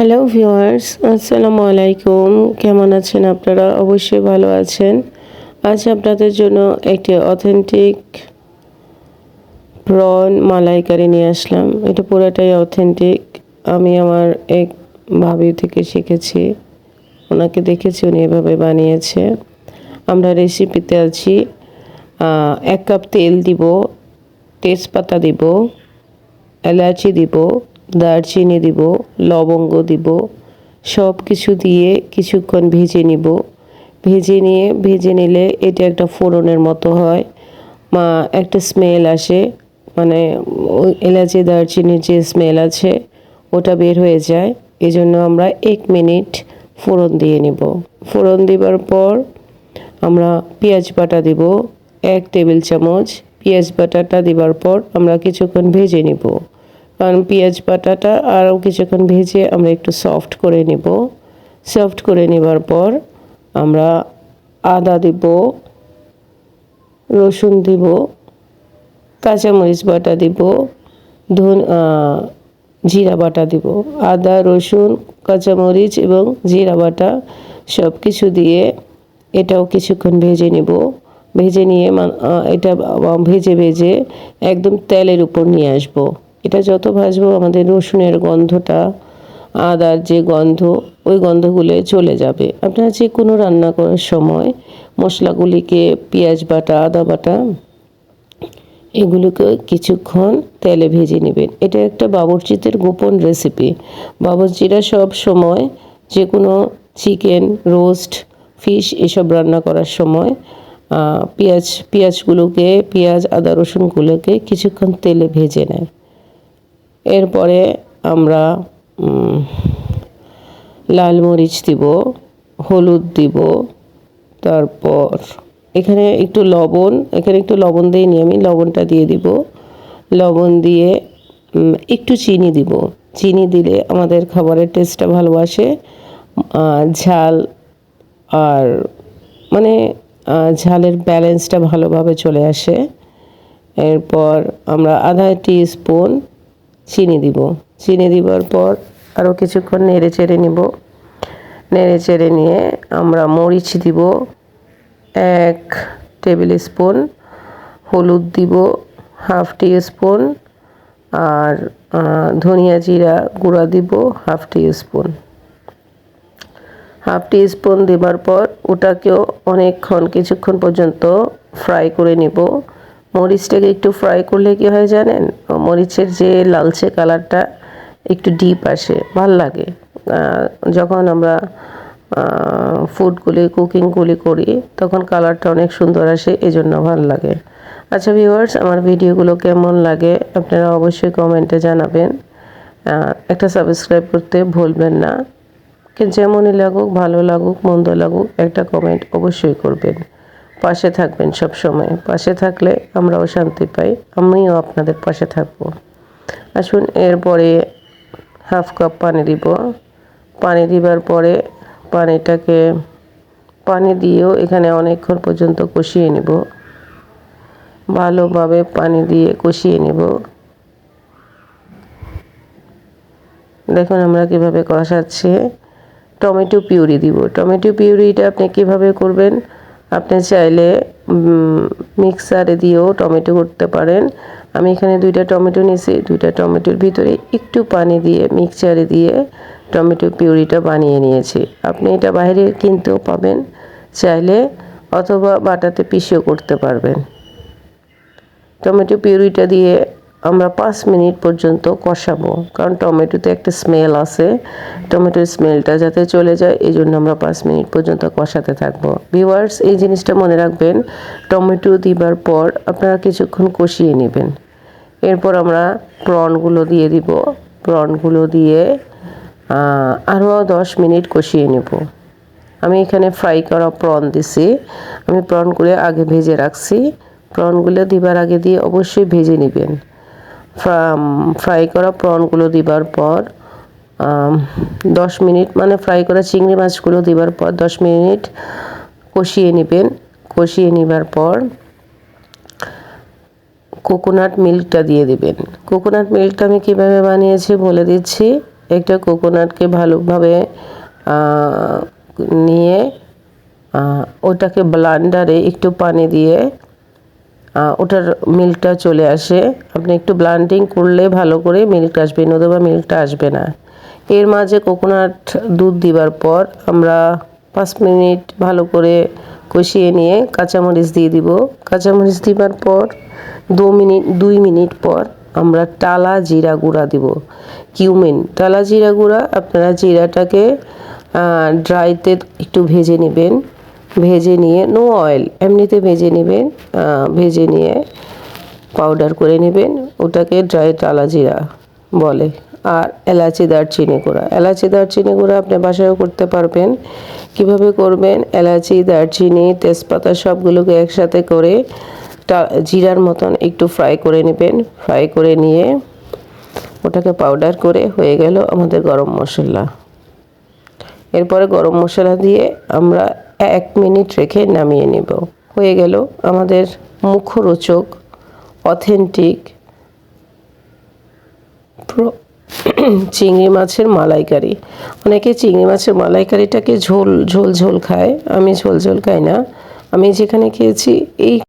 Hello viewers আসসালামু আলাইকুম কেমন আছেন আপনারা? অবশ্যই ভালো আছেন। আজ আপনাদের জন্য একটি অথেন্টিক প্রন মালাইকারি নিয়ে আসলাম। এটা পুরোটাই অথেন্টিক আমি আমার এক ভাবি থেকে শিখেছি। ওনাকে দেখেছি, উনি এভাবে বানিয়েছে। আমরা রেসিপিতে আছি। এক কাপ তেল দিব, তেজপাতা দিব, এলাচি দিব দারচিনি দিব, লবঙ্গ দিব সব কিছু দিয়ে কিছুক্ষণ ভেজে নিব। ভেজে নিয়ে, ভেজে নিলে এটা একটা ফোড়নের মতো হয়। মা, একটা স্মেল আসে। মানে ওই এলাচি দারচিনির যে স্মেল আছে, ওটা বের হয়ে যায়। এই জন্য আমরা এক মিনিট ফোড়ন দিয়ে নিব। ফোড়ন দেবার পর আমরা পেঁয়াজ বাটা দিব, এক টেবিল চামচ। পেঁয়াজ বাটাটা দেওয়ার পর আমরা কিছুক্ষণ ভেজে নিব। কারণ পেঁয়াজ বাটাটা আরও কিছুক্ষণ ভেজে আমরা একটু সফট করে নিব। সফট করে নেবার পর আমরা আদা দিব, রসুন দিব, কাঁচামরিচ বাটা দিব, ধন জিরা বাটা দিব। আদা, রসুন, কাঁচামরিচ এবং জিরা বাটা সব কিছু দিয়ে এটাও কিছুক্ষণ ভেজে নেব। ভেজে নিয়ে এটা ভেজে ভেজে একদম তেলের উপর নিয়ে আসব। এটা যত ভাজবো আমাদের রসুনের গন্ধটা, আদার যে গন্ধ, ওই গন্ধগুলো চলে যাবে। আপনারা যে কোনো রান্না করার সময় মশলাগুলিকে, পেঁয়াজ বাটা, আদা বাটা, এগুলোকে কিছুক্ষণ তেলে ভেজে নেবেন। এটা একটা বাবরচিতের গোপন রেসিপি বাবরচিরা সব সময় যে কোনো চিকেন রোস্ট ফিশ এসব রান্না করার সময় পেঁয়াজ, পেঁয়াজগুলোকে, পেঁয়াজ, আদা, রসুনগুলোকে কিছুক্ষণ তেলে ভেজে নেয় এরপরে আমরা লাল মরিচ দিব, হলুদ দিব, তারপর এখানে একটু লবণ, এখানে একটু লবণ দিয়ে নিই আমি, লবণটা দিয়ে দিব। লবণ দিয়ে একটু চিনি দিব। চিনি দিলে আমাদের খাবারের টেস্টটা ভালো আসে। ঝাল আর মানে ঝালের ব্যালেন্সটা ভালোভাবে চলে আসে। এরপর আমরা আধা টি স্পুন চিনি দিব। চিনি দেওয়ার পর আরও কিছুক্ষণ নেড়ে চেড়ে নিব। নেড়ে চেড়ে নিয়ে আমরা মরিচ দিব, এক টেবিল স্পুন হলুদ দিব হাফ টি স্পুন আর ধনিয়া জিরা গুঁড়া দিব half teaspoon half teaspoon দেবার পর ওটাকেও অনেকক্ষণ, কিছুক্ষণ পর্যন্ত ফ্রাই করে নিব। মরিচটাকে একটু ফ্রাই করলে কি হয় জানেন? মরিচের যে লালচে কালারটা একটু ডিপ আসে, ভালো লাগে। যখন আমরা ফুডগুলি কুকিংগুলি করি, তখন কালারটা অনেক সুন্দর আসে এই জন্য ভালো লাগে। আচ্ছা ভিউয়ার্স আমার ভিডিওগুলো কেমন লাগে আপনারা অবশ্যই কমেন্টে জানাবেন। একটা সাবস্ক্রাইব করতে ভুলবেন না। যেমনই লাগুক, ভালো লাগুক, মন্দ লাগুক, একটা কমেন্ট অবশ্যই করবেন। পাশে থাকবেন সব সময়। পাশে থাকলে আমরাও শান্তি পাই। আমিও আপনাদের পাশে থাকব। আসুন, এরপরে হাফ কাপ পানি দিব। পানি দিবার পরে পানিটাকে, পানি দিয়েও এখানে অনেকক্ষণ পর্যন্ত কষিয়ে নিব। ভালোভাবে পানি দিয়ে কষিয়ে নিব। দেখুন আমরা কীভাবে কষাচ্ছি। টমেটো পিউরি দিব। টমেটো পিউরিটা আপনি কীভাবে করবেন? আপনি চাইলে মিক্সারে দিয়েও টমেটো করতে পারেন। আমি এখানে দুইটা টমেটো নিয়েছি। দুইটা টমেটোর ভিতরে একটু পানি দিয়ে মিক্সচারে দিয়ে টমেটো পিউরিটা বানিয়ে নিয়েছি। আপনি এটা বাইরে কিনতেও পাবেন। চাইলে অথবা বাটাতে পিষেও করতে পারবেন। টমেটো পিউরিটা দিয়ে আমরা পাঁচ মিনিট পর্যন্ত কষাবো, কারণ টমেটোতে একটা স্মেল আছে। টমেটোর স্মেলটা যাতে চলে যায় এই জন্য আমরা পাঁচ মিনিট পর্যন্ত কষাতে থাকব। ভিউয়ার্স এই জিনিসটা মনে রাখবেন, টমেটো দিবার পর আপনারা কিছুক্ষণ কষিয়ে নেবেন। এরপর আমরা প্রনগুলো দিয়ে দিব। প্রনগুলো দিয়ে আরও দশ মিনিট কষিয়ে নেব। আমি এখানে ফ্রাই করা প্রন দিছি। আমি প্রনগুলো আগে ভেজে রাখছি। প্রনগুলো দিবার আগে দিয়ে অবশ্যই ভেজে নেবেন। ফ্রাই করা প্রনগুলো দিবার পর দশ মিনিট মানে ফ্রাই করা চিংড়ি মাছগুলো দিবার পর দশ মিনিট কষিয়ে নেবেন। কষিয়ে নেবার পর কোকোনাট মিল্কটা দিয়ে দিবেন। কোকোনাট মিল্কটা আমি কীভাবে বানিয়েছি বলে দিচ্ছি। একটা কোকোনাটকে ভালোভাবে নিয়ে ওটাকে ব্লান্ডারে একটু পানি দিয়ে ওটার মিল্কটা চলে আসে। আপনি একটু ব্লান্ডিং করলে ভালো করে মিল্কটা আসবে নতুবা মিল্কটা আসবে না। এর মাঝে কোকোনাট দুধ দিবার পর আমরা পাঁচ মিনিট ভালো করে কষিয়ে নিয়ে কাঁচামরিচ দিয়ে দিব। কাঁচামরিচ দিবার পর দু মিনিট, দুই মিনিট পর আমরা টালা জিরা গুঁড়া দিব। কিউমিন টালা জিরা গুঁড়া, আপনারা জিরাটাকে ড্রাইতে একটু ভেজে নেবেন। ভেজে নিয়ে নো অয়েল এমনিতে ভেজে নেবেন ভেজে নিয়ে পাউডার করে নেবেন, ওটাকে ড্রাই টালা জিরা বলে, আর এলাচি দারচিনি গুঁড়া। এলাচি দারচিনি গুঁড়া আপনি বাসায়ও করতে পারবেন। কীভাবে করবেন? এলাচি, দারচিনি, তেজপাতা সবগুলোকে একসাথে করে জিরার মতন একটু ফ্রাই করে নেবেন। ফ্রাই করে নিয়ে ওটাকে পাউডার করে হয়ে গেল আমাদের গরম মশলা। এরপরে গরম মশলা দিয়ে আমরা এক মিনিট রেখে নামিয়ে নেব। হয়ে গেল আমাদের মুখরোচক, অথেন্টিক চিংড়ি মাছের মালাইকারি। অনেকে চিংড়ি মাছের মালাইকারিটাকে ঝোল ঝোল ঝোল খায়। আমি ঝোল ঝোল খাই না। আমি যেখানে খেয়েছি এই